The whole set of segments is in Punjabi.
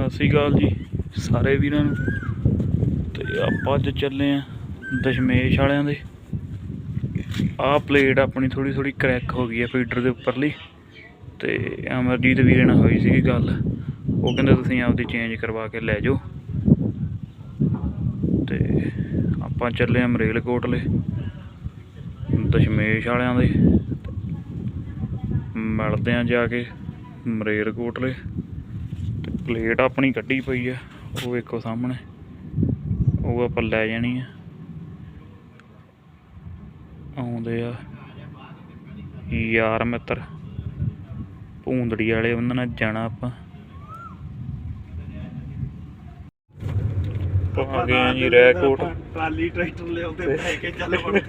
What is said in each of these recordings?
ਸਤਿ ਸ਼੍ਰੀ ਅਕਾਲ ਜੀ ਸਾਰੇ ਵੀਰਾਂ ਨੂੰ। ਤੇ ਆਪਾਂ ਅੱਜ ਚੱਲੇ ਆ ਦਸ਼ਮੇਸ਼ ਵਾਲਿਆਂ ਦੇ। ਆਹ ਪਲੇਟ ਆਪਣੀ ਥੋੜੀ ਥੋੜੀ ਕ੍ਰੈਕ ਹੋ ਗਈ ਹੈ ਫੀਡਰ ਦੇ ਉੱਪਰਲੀ। ਤੇ ਅਮਰਜੀਤ ਵੀਰੇ ਨਾਲ ਹੋਈ ਸੀਗੀ ਗੱਲ। ਉਹ ਕਹਿੰਦੇ ਤੁਸੀਂ ਆਪਦੀ ਚੇਂਜ ਕਰਵਾ ਕੇ ਲੈ ਜਾਓ। ਤੇ ਆਪਾਂ ਚੱਲੇ ਆ ਮਰੇਲਕੋਟਲੇ ਦਸ਼ਮੇਸ਼ ਵਾਲਿਆਂ ਦੇ। ਮਿਲਦੇ ਆ ਜਾ ਕੇ ਮਰੇਲਕੋਟਲੇ। ਪਲੇਟ ਆਪਣੀ ਕੱਢੀ ਪਈ ਆ ਉਹ ਵੇਖੋ ਸਾਹਮਣੇ ਉਹ ਆਪਾਂ ਲੈ ਜਾਣੀ ਆ। ਆਉਂਦੇ ਆ ਯਾਰ ਮਿੱਤਰ ਭੂੰਦੜੀ ਵਾਲੇ ਉਹਨਾਂ ਨਾਲ ਜਾਣਾ ਆਪਾਂ। ਆ ਗਏ ਜੀ ਰੈਕੋਟ। ਟਰਾਲੀ ਟਰੈਕਟਰ ਲਿਆਉਂਦੇ ਲੈ ਕੇ ਚੱਲ ਵੜ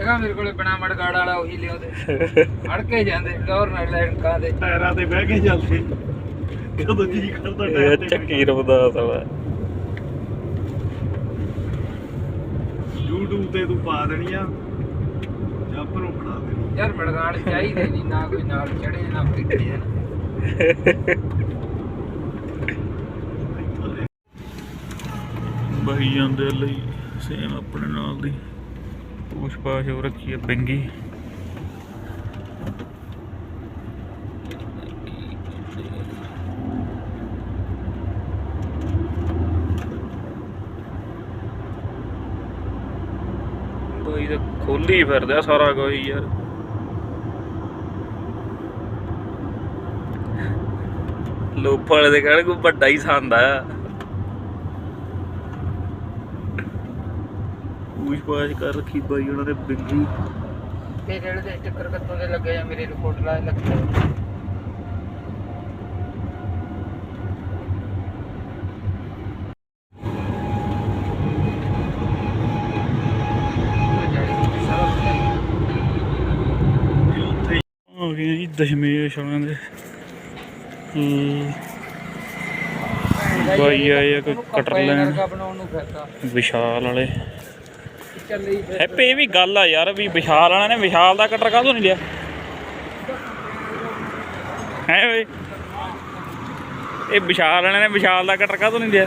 ਹੈਗਾ ਮੇਰੇ ਕੋਲੇ ਬਣਾ ਮੜਗਾੜ ਵਾਲਾ ਉਹੀ ਲਿਆਉਂਦੇ ਫੜ ਕੇ ਜਾਂਦੇ ਟੌਰ ਨਾਲ ਲੈਣ ਕਾਦੇ ਟਾਇਰਾਂ ਤੇ ਬਹਿ ਕੇ ਚੱਲਦੇ। ਕਦੋਂ ਜੀ ਕਰਦਾ ਇਹ ਟਾਇਰ ਤੇ ਚੱਕੀ ਰਬਦਾ ਸਵਾ YouTube ਤੇ ਤੂੰ ਪਾ ਦੇਣੀ ਆ ਜਾਂ ਪਰੋਂ ਬਣਾ ਦੇਣੀ ਯਾਰ ਮੜਗਾੜ ਚਾਹੀਦੇ ਨਹੀਂ ਨਾ ਕੋਈ ਨਾਲ ਚੜੇ ਨਾ ਫਿੱਟੇ ਬਹੀ ਜਾਂਦੇ ਲਈ ਸੇਮ ਆਪਣੇ ਨਾਲ ਦੀ। ਪੂਛ ਪਾਛ ਉਹ ਰੱਖੀ ਹੈ ਬਿੰਗੀ ਬਈ ਤਾਂ ਖੋਲੀ ਫਿਰਦਾ ਸਾਰਾ ਕੁਝ ਯਾਰ। ਲੋਪਾਂ ਵਾਲੇ ਦੇ ਕਹਿਣ ਕੋਈ ਵੱਡਾ ਹੀ ਸੰਦ ਆ। ਪਾਛ ਕਰ ਰੱਖੀ ਬਾਈ ਉਹਨਾਂ ਨੇ ਤੇ ਜਿਹੜੇ ਦੇ ਚੱਕਰ ਕੱਤੋਂ ਦੇ ਲੱਗੇ ਆ ਮੇਰੇ ਰਿਪੋਰਟ ਲਾਏ ਲੱਗੇ ਉੱਥੇ ਹੀ ਆ ਗਏ ਜੀ ਦਸ਼ਮੇਸ਼ ਵਾਲਿਆਂ ਦੇ। ਹਮ, ਬਾਈ ਆਏ ਆ ਕੋਈ ਕਟਰ ਲੈਣ। ਵਿਸ਼ਾਲ ਵਾਲੇ। ਹੈਪੀ ਇਹ ਵੀ ਗੱਲ ਆ ਯਾਰ ਵੀ ਵਿਸ਼ਾਲ ਵਾਲਿਆਂ ਨੇ ਵਿਸ਼ਾਲ ਦਾ ਕਟਰ ਕਾਹਤੋਂ ਨਹੀਂ ਲਿਆ? ਹੈ ਓਏ ਇਹ ਵਿਸ਼ਾਲ ਵਾਲਿਆਂ ਨੇ ਵਿਸ਼ਾਲ ਦਾ ਕਟਰ ਕਾਹਤੋਂ ਨਹੀਂ ਲਿਆ?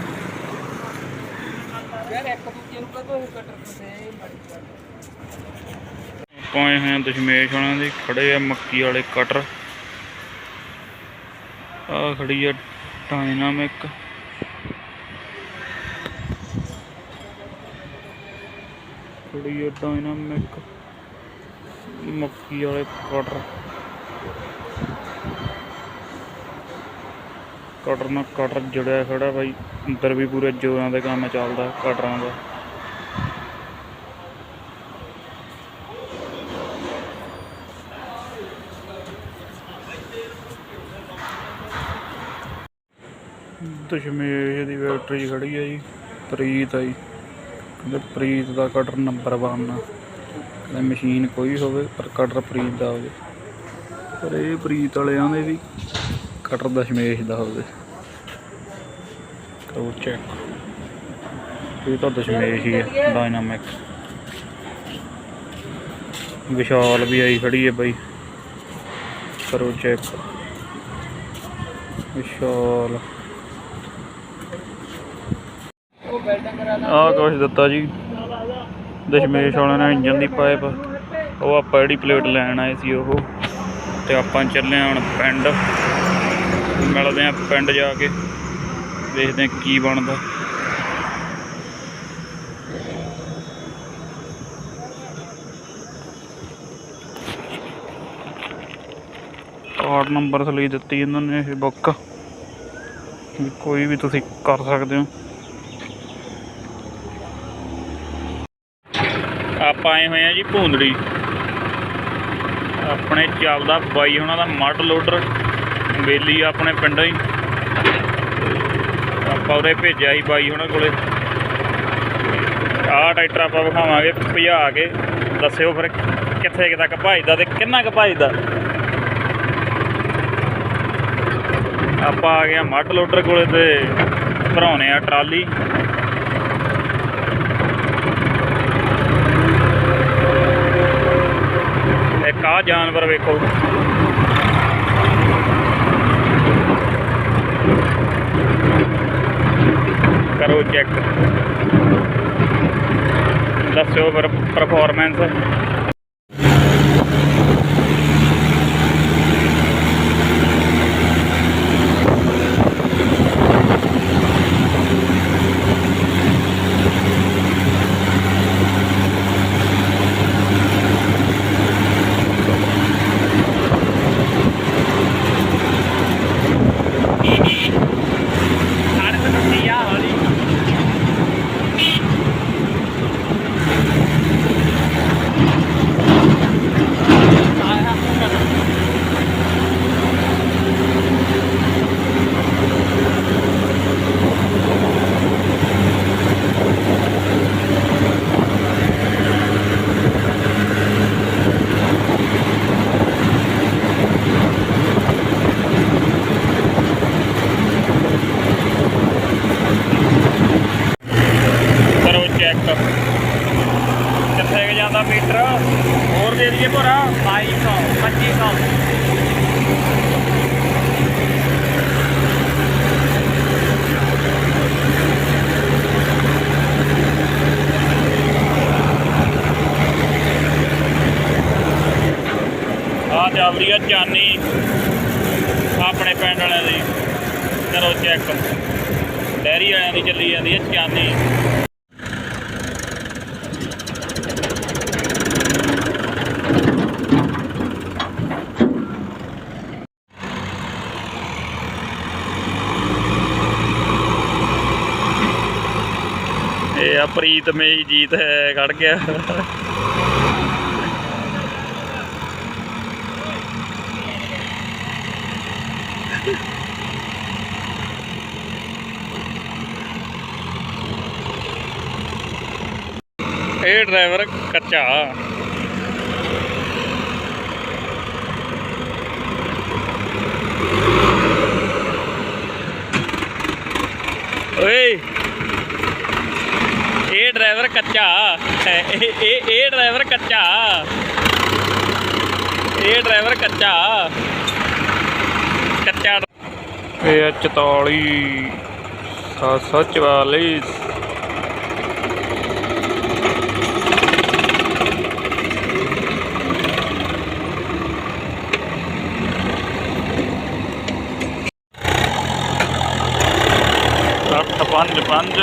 ਯਾਰ ਇੱਕ ਦੂਜੇ ਨੂੰ ਕਦੋਂ ਇਹ ਕਟਰ ਤੇ ਆਪਾਂ ਆਏ ਹੋਏ ਆ ਦਸ਼ਮੇਸ਼ ਵਾਲਿਆਂ ਦੇ ਖੜੇ ਆ ਮੱਕੀ ਵਾਲੇ ਕਟਰ ਆ ਖੜੀ ਆ ਡਾਇਨਾਮਿਕ ਖੜੀ ਆ ਡਾਇਨਾਮਿਕ ਮੱਕੀ ਵਾਲੇ ਕਟਰ। ਕਟਰ ਨਾਲ ਕਟਰ ਜੁੜਿਆ ਖੜਾ ਬਾਈ, ਅੰਦਰ ਵੀ ਪੂਰੇ ਜ਼ੋਰਾਂ ਦੇ ਕੰਮ ਚੱਲਦਾ ਕਟਰਾਂ ਦਾ। ਦਸ਼ਮੇਸ਼ ਦੀ ਬੈਟਰੀ ਖੜੀ ਹੈ ਜੀ ਤਰੀਤ ਆ ਜੀ। ਕਹਿੰਦੇ ਪ੍ਰੀਤ ਦਾ ਕਟਰ ਨੰਬਰ 1 ਆ। ਕਹਿੰਦੇ ਮਸ਼ੀਨ ਕੋਈ ਹੋਵੇ, ਪਰ ਕਟਰ ਪ੍ਰੀਤ ਦਾ ਹੋਵੇ। ਪਰ ਇਹ ਪ੍ਰੀਤ ਵਾਲਿਆਂ ਦੇ ਵੀ ਕਟਰ ਦਸ਼ਮੇਸ਼ ਦਾ ਹੋਵੇ। ਕਰੋ ਚੈੱਕ ਇਹ ਤਾਂ ਦਸ਼ਮੇਸ਼ ਹੀ ਹੈ ਡਾਇਨਾਮਿਕ ਵਿਸ਼ਾਲ ਵੀ ਆਈ ਖੜੀ ਹੈ ਬਾਈ। ਕਰੋ ਚੈੱਕ ਵਿਸ਼ਾਲ ਉਹ ਬਿਲਡਿੰਗ ਕਰਾ ਲਾ ਆਹ ਕੁਛ ਦਿੱਤਾ ਜੀ। ਦਸ਼ਮੇਸ਼ ਵਾਲਿਆਂ ਨੇ ਇੰਜਨ ਦੀ ਪਾਈਪ ਉਹ ਆਪਾਂ ਜਿਹੜੀ ਪਲੇਟ ਲੈਣ ਆਏ ਸੀ ਉਹ। ਤੇ ਆਪਾਂ ਚੱਲੇ ਹਾਂ ਹੁਣ ਪਿੰਡ। ਮਿਲਦੇ ਆਂ ਪਿੰਡ ਜਾ ਕੇ। ਦੇਖਦੇ ਆਂ ਕੀ ਬਣਦਾ। ਕਾਰਡ ਨੰਬਰ ਲਈ ਦਿੱਤੀ ਇਹਨਾਂ ਨੇ ਇਹ ਬੁੱਕ ਵੀ ਕੋਈ ਵੀ ਤੁਸੀਂ ਕਰ ਸਕਦੇ ਹੋ। ਆਪਾਂ ਆਏ ਹੋਏ ਆ ਜੀ ਭੂੰਦੜੀ। ਆਪਣੇ ਚੱਲਦਾ ਬਾਈ ਉਹਨਾਂ ਦਾ ਮੱਡ ਲੋਡਰ, ਬੇਲੀ ਆਪਣੇ ਪਿੰਡੋਂ ਹੀ। ਆਪਾਂ ਉਹਦੇ ਭੇਜਿਆ ਸੀ ਬਾਈ ਉਹਨਾਂ ਕੋਲੇ। ਆਹ ਟਰੈਕਟਰ ਆਪਾਂ ਵਿਖਾਵਾਂਗੇ, ਭਜਾ ਕੇ। ਦੱਸਿਓ ਫਿਰ ਕਿੱਥੇ ਕਿ ਤੱਕ ਭਜਦਾ ਤੇ ਕਿੰਨਾ ਕੁ ਭਜਦਾ। ਆਪਾਂ ਆ ਗਏ ਆ ਮੱਡ ਲੋਡਰ ਕੋਲੇ ਤੇ ਭਰਾਉਣੇ ਆ ਟਰਾਲੀ। ਜਾਨਵਰ ਵੇਖੋ। ਕਰੋ ਚੈੱਕ ਦੱਸਿਓ ਪਰਫਾਰਮੈਂਸ ਜਾਂਦਾ ਮੀਟਰ ਹੋਰ ਦੇ ਦਈਏ ਭੋਰਾ। 2200 2500 ਆ ਚੱਲਦੀ ਆ ਚਾਨੀ ਆਪਣੇ ਪਿੰਡ ਵਾਲਿਆਂ ਦੀ। ਕਰੋ ਚੈੱਕ ਡੈਰੀ ਵਾਲਿਆਂ ਦੀ ਚੱਲੀ ਜਾਂਦੀ ਹੈ ਚਾਨੀ ਆ ਪ੍ਰੀਤ ਮੇਈ ਜੀਤ ਹੈ ਖੜ ਗਿਆ। ਇਹ ਡਰਾਈਵਰ ਕੱਚਾ ਓਏ। ਇਹ ਡਰਾਈਵਰ ਕੱਚਾ। ਇਹ ਇਹ ਇਹ ਡਰਾਈਵਰ ਕੱਚਾ। ਇਹ ਡਰਾਈਵਰ ਕੱਚਾ। ਕੱਚਾ ਇਹ 44 744 ਅੱਠ, ਪੰਜ ਪੰਜ।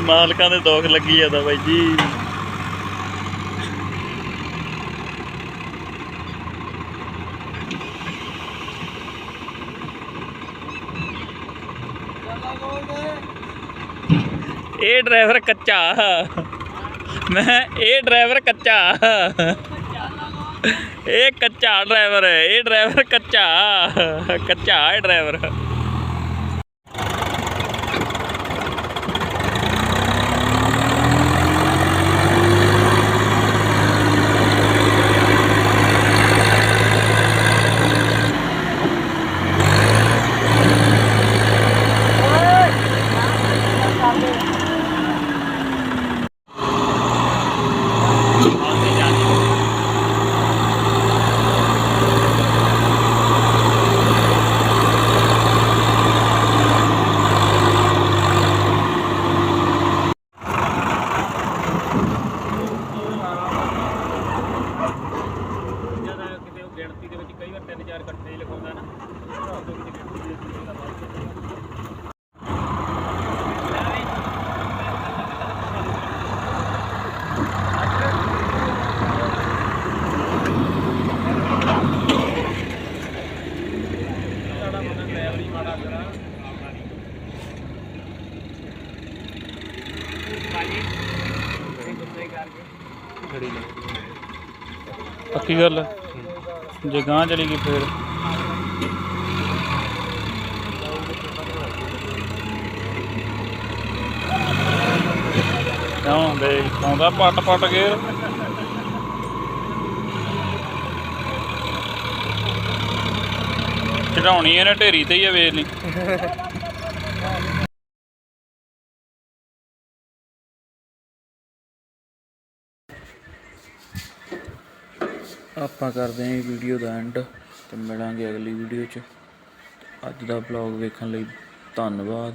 ਮਾਲਕਾਂ ਦੇ ਦੁੱਖ ਲੱਗੀ ਜਾਂਦਾ ਬਾਈ ਜੀ। ਇਹ ਡਰਾਈਵਰ ਕੱਚਾ। ਮੈਂ ਇਹ ਡਰਾਈਵਰ ਕੱਚਾ। ਇਹ ਕੱਚਾ ਡਰਾਈਵਰ ਹੈ ਇਹ ਡਰਾਈਵਰ ਕੱਚਾ ਕੱਚਾ ਇਹ ਡਰਾਈਵਰ ਕਿਤੇ ਉਹ ਗਿਣਤੀ ਦੇ ਵਿੱਚ ਕਈ ਵਾਰ 3-4 ਇਕੱਠੇ ਹੀ ਲਿਖਾਉਂਦਾ ਨਾ ਪੱਕੀ ਗੱਲ ਹੈ ਜੇ ਗਾਂ ਚਲੀ ਗਈ ਫੇਰ। ਕਿਉਂ ਦੇ ਆਉਂਦਾ ਪੱਟ ਪੱਟ ਗੇਰ ਚੜਾਉਣੀ ਇਹਨੇ ਢੇਰੀ ਤੇ ਹੀ ਆ, ਵੇਖ ਲਈ। ਆਪਾਂ ਕਰਦੇ ਹਾਂ ਇਹ ਵੀਡੀਓ ਦਾ ਐਂਡ ਤੇ ਮਿਲਾਂਗੇ ਅਗਲੀ ਵੀਡੀਓ 'ਚ। ਅੱਜ ਦਾ ਵਲੌਗ ਵੇਖਣ ਲਈ ਧੰਨਵਾਦ।